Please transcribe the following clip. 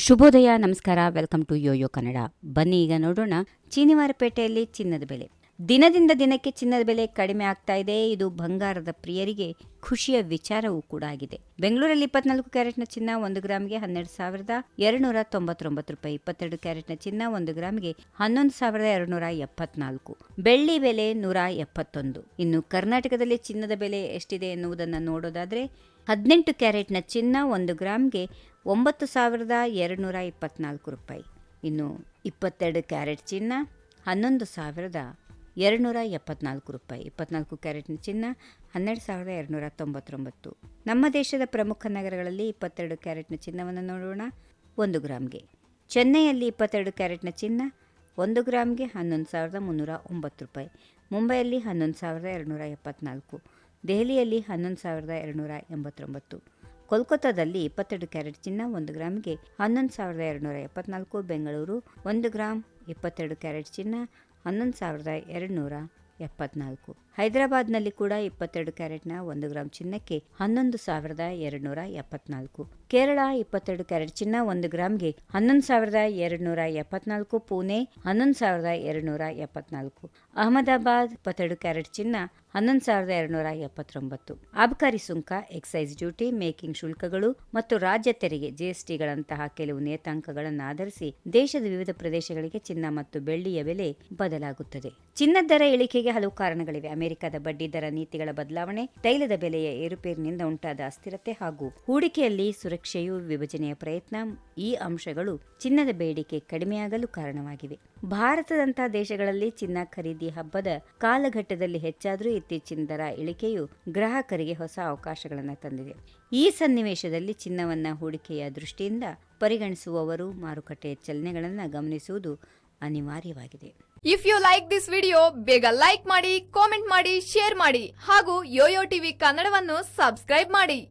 ಶುಭೋದಯ ನಮಸ್ಕಾರ welcome to Yoyo Kannada. ಬನ್ನಿ ಈಗ ನೋಡೋಣ ಚೀನಿವಾರಪೇಟೆಯಲ್ಲಿ ಚಿನ್ನದ ಬೆಲೆ. ದಿನದಿಂದ ದಿನಕ್ಕೆ ಚಿನ್ನದ ಬೆಲೆ ಕಡಿಮೆ ಆಗ್ತಾ ಇದೆ. ಇದು ಬಂಗಾರದ ಪ್ರಿಯರಿಗೆ ಖುಷಿಯ ವಿಚಾರವೂ ಕೂಡ ಆಗಿದೆ. ಬೆಂಗಳೂರಲ್ಲಿ ಇಪ್ಪತ್ನಾಲ್ಕು ಕ್ಯಾರೆಟ್ನ ಚಿನ್ನ ಒಂದು ಗ್ರಾಮ್ಗೆ ಹನ್ನೆರಡು ಸಾವಿರದ ಎರಡುನೂರ ತೊಂಬತ್ತೊಂಬತ್ತು ರೂಪಾಯಿ, ಇಪ್ಪತ್ತೆರಡು ಕ್ಯಾರೆಟ್ನ ಚಿನ್ನ ಒಂದು ಗ್ರಾಮ್ಗೆ ಹನ್ನೊಂದು ಸಾವಿರದ ಎರಡುನೂರ ಎಪ್ಪತ್ನಾಲ್ಕು. ಬೆಳ್ಳಿ ಬೆಲೆ ನೂರ ಎಪ್ಪತ್ತೊಂದು. ಇನ್ನು ಕರ್ನಾಟಕದಲ್ಲಿ ಚಿನ್ನದ ಬೆಲೆ ಎಷ್ಟಿದೆ ಎನ್ನುವುದನ್ನು ನೋಡೋದಾದ್ರೆ, ಹದಿನೆಂಟು ಕ್ಯಾರೆಟ್ನ ಚಿನ್ನ ಒಂದು ಗ್ರಾಮ್ಗೆ ಒಂಬತ್ತು ಸಾವಿರದ ಎರಡುನೂರ ಇಪ್ಪತ್ನಾಲ್ಕು ರೂಪಾಯಿ. ಇನ್ನು ಇಪ್ಪತ್ತೆರಡು ಕ್ಯಾರೆಟ್ ಚಿನ್ನ ಹನ್ನೊಂದು ಸಾವಿರದ ಎರಡುನೂರ ಎಪ್ಪತ್ನಾಲ್ಕು ರೂಪಾಯಿ, ಇಪ್ಪತ್ನಾಲ್ಕು ಕ್ಯಾರೆಟ್ನ ಚಿನ್ನ, ಹನ್ನೆರಡು ಸಾವಿರದ ಎರಡುನೂರ ತೊಂಬತ್ತೊಂಬತ್ತು ನಮ್ಮ ದೇಶದ ಪ್ರಮುಖ ನಗರಗಳಲ್ಲಿ ಇಪ್ಪತ್ತೆರಡು ಕ್ಯಾರೆಟ್ನ ಚಿನ್ನವನ್ನು ನೋಡೋಣ. ಒಂದು ಗ್ರಾಮ್ಗೆ. ಚೆನ್ನೈಯಲ್ಲಿ ಇಪ್ಪತ್ತೆರಡು ಕ್ಯಾರೆಟ್ನ ಚಿನ್ನ, ಒಂದು ಗ್ರಾಮ್ಗೆ ಹನ್ನೊಂದು ಸಾವಿರದ ಮುನ್ನೂರ ಒಂಬತ್ತು ರೂಪಾಯಿ. ಮುಂಬೈಯಲ್ಲಿ ಹನ್ನೊಂದು ಸಾವಿರದ ಎರಡುನೂರ ಎಪ್ಪತ್ನಾಲ್ಕು ದೆಹಲಿಯಲ್ಲಿ ಹನ್ನೊಂದು ಸಾವಿರದ ಎರಡುನೂರ ಎಂಬತ್ತೊಂಬತ್ತು ಕೋಲ್ಕತ್ತಾದಲ್ಲಿ ಇಪ್ಪತ್ತೆರಡು ಕ್ಯಾರೆಟ್ ಚಿನ್ನ, ಒಂದು ಗ್ರಾಮ್ಗೆ ಹನ್ನೊಂದು ಸಾವಿರದ ಎರಡುನೂರ ಎಪ್ಪತ್ನಾಲ್ಕು ಬೆಂಗಳೂರು, ಒಂದು ಗ್ರಾಮ್ ಇಪ್ಪತ್ತೆರಡು ಕ್ಯಾರೆಟ್ ಚಿನ್ನ ಹನ್ನೊಂದು ಸಾವಿರದ ಎರಡುನೂರ ಎಪ್ಪತ್ನಾಲ್ಕು. ಹೈದರಾಬಾದ್ನಲ್ಲಿ ಕೂಡ ಇಪ್ಪತ್ತೆರಡು ಕ್ಯಾರೆಟ್ನ ಒಂದು ಗ್ರಾಮ್ ಚಿನ್ನಕ್ಕೆ ಹನ್ನೊಂದು ಸಾವಿರದ ಎರಡುನೂರ ಎಪ್ಪತ್ನಾಲ್ಕು. ಕೇರಳ ಇಪ್ಪತ್ತೆರಡು ಕ್ಯಾರೆಟ್ ಚಿನ್ನ ಒಂದು ಗ್ರಾಮ್ಗೆ ಹನ್ನೊಂದು ಸಾವಿರದ ಎರಡುನೂರ ಎಪ್ಪತ್ನಾಲ್ಕು. ಪುಣೆ ಹನ್ನೊಂದು ಸಾವಿರದ ಎರಡುನೂರ ಎಪ್ಪತ್ನಾಲ್ಕು. ಅಹಮದಾಬಾದ್ ಇಪ್ಪತ್ತೆರಡು ಕ್ಯಾರೆಟ್ ಚಿನ್ನ ಹನ್ನೊಂದು ಸಾವಿರದ ಎರಡುನೂರ ಎಪ್ಪತ್ತೊಂಬತ್ತು. ಅಬಕಾರಿ ಸುಂಕ, ಎಕ್ಸೈಸ್ ಡ್ಯೂಟಿ, ಮೇಕಿಂಗ್ ಶುಲ್ಕಗಳು ಮತ್ತು ರಾಜ್ಯ ತೆರಿಗೆ ಜಿಎಸ್ಟಿಗಳಂತಹ ಕೆಲವು ನಿಯತಾಂಕಗಳನ್ನು ಆಧರಿಸಿ ದೇಶದ ವಿವಿಧ ಪ್ರದೇಶಗಳಿಗೆ ಚಿನ್ನ ಮತ್ತು ಬೆಳ್ಳಿಯ ಬೆಲೆ ಬದಲಾಗುತ್ತದೆ. ಚಿನ್ನದ ದರ ಇಳಿಕೆಗೆ ಹಲವು ಕಾರಣಗಳಿವೆ. ಅಮೆರಿಕದ ಬಡ್ಡಿ ದರ ನೀತಿಗಳ ಬದಲಾವಣೆ, ತೈಲದ ಬೆಲೆಯ ಏರುಪೇರಿನಿಂದ ಉಂಟಾದ ಅಸ್ಥಿರತೆ ಹಾಗೂ ಹೂಡಿಕೆಯಲ್ಲಿ ಸುರಕ್ಷೆಯು ವಿಭಜನೆಯ ಪ್ರಯತ್ನ ಈ ಅಂಶಗಳು ಚಿನ್ನದ ಬೇಡಿಕೆ ಕಡಿಮೆಯಾಗಲು ಕಾರಣವಾಗಿವೆ. ಭಾರತದಂತಹ ದೇಶಗಳಲ್ಲಿ ಚಿನ್ನ ಖರೀದಿ ಹಬ್ಬದ ಕಾಲಘಟ್ಟದಲ್ಲಿ ಹೆಚ್ಚಾದರೂ ಇತ್ತೀಚಿನ ದರ ಇಳಿಕೆಯು ಗ್ರಾಹಕರಿಗೆ ಹೊಸ ಅವಕಾಶಗಳನ್ನು ತಂದಿದೆ. ಈ ಸನ್ನಿವೇಶದಲ್ಲಿ ಚಿನ್ನವನ್ನ ಹೂಡಿಕೆಯ ದೃಷ್ಟಿಯಿಂದ ಪರಿಗಣಿಸುವವರು ಮಾರುಕಟ್ಟೆಯ ಚಲನೆಗಳನ್ನು ಗಮನಿಸುವುದು ಅನಿವಾರ್ಯವಾಗಿದೆ. If you like this video ಬೇಗ ಲೈಕ್ ಮಾಡಿ ಕಾಮೆಂಟ್ ಮಾಡಿ ಶೇರ್ ಮಾಡಿ ಹಾಗೂ ಯೋಯೋ ಟಿವಿ ಕನ್ನಡವನ್ನು ಸಬ್ಸ್ಕ್ರೈಬ್ ಮಾಡಿ.